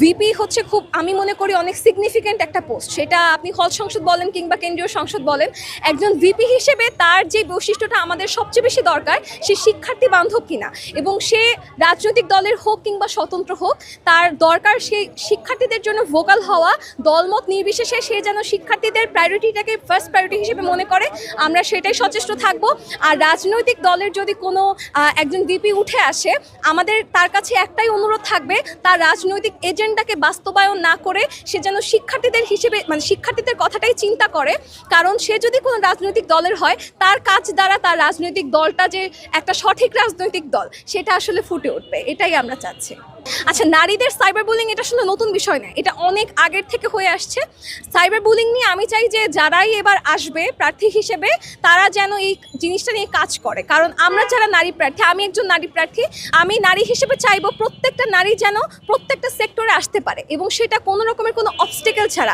VP হচ্ছে খুব, আমি মনে করি, অনেক সিগনিফিক্যান্ট একটা পোস্ট সেটা আপনি হল সংসদ বলেন কিংবা কেন্দ্রীয় সংসদ বলেন, একজন ভিপি হিসেবে তার যে বৈশিষ্ট্যটা আমাদের সবচেয়ে বেশি দরকার, সে শিক্ষার্থী বান্ধব কিনা। এবং সে রাজনৈতিক দলের হোক কিংবা স্বতন্ত্র হোক, তার দরকার সে শিক্ষার্থীদের জন্য ভোকাল হওয়া, দলমত নির্বিশেষে সে যেন শিক্ষার্থীদের প্রায়োরিটিটাকে ফার্স্ট প্রায়োরিটি হিসেবে মনে করে, আমরা সেটাই সচেষ্ট থাকব। আর রাজনৈতিক দলের যদি কোনো একজন ভিপি উঠে আসে, আমাদের তার কাছে একটাই অনুরোধ থাকবে, তার রাজনৈতিক এজেন্ডাকে বাস্তবায়ন না করে সে যেন শিক্ষার্থীদের হিসেবে মানে শিক্ষার্থীদের কথাটাই চিন্তা করে, কারণ সে যদি কোনো রাজনৈতিক দলের হয়, তার কাজ দ্বারা তার রাজনৈতিক দলটা যে একটা সঠিক রাজনৈতিক দল, সেটা আসলে ফুটে উঠবে, এটাই আমরা চাচ্ছি। আচ্ছা নারীদের সাইবার বুলিং এটা শুধু নতুন বিষয় না। এটা অনেক আগের থেকে হয়ে আসছে। সাইবার বুলিং নিয়ে আমি চাই যে যারাই এবার আসবে প্রার্থী হিসেবে, তারা যেন এই জিনিসটা নিয়ে কাজ করে। কারণ আমরা যারা নারী প্রার্থী, আমি একজন নারী প্রার্থী, আমি নারী হিসেবে চাইব প্রত্যেকটা নারী যেন প্রত্যেকটা সেক্টরে আসতে পারে এবং সেটা কোনো রকমের কোনো অবস্টেকেল ছাড়া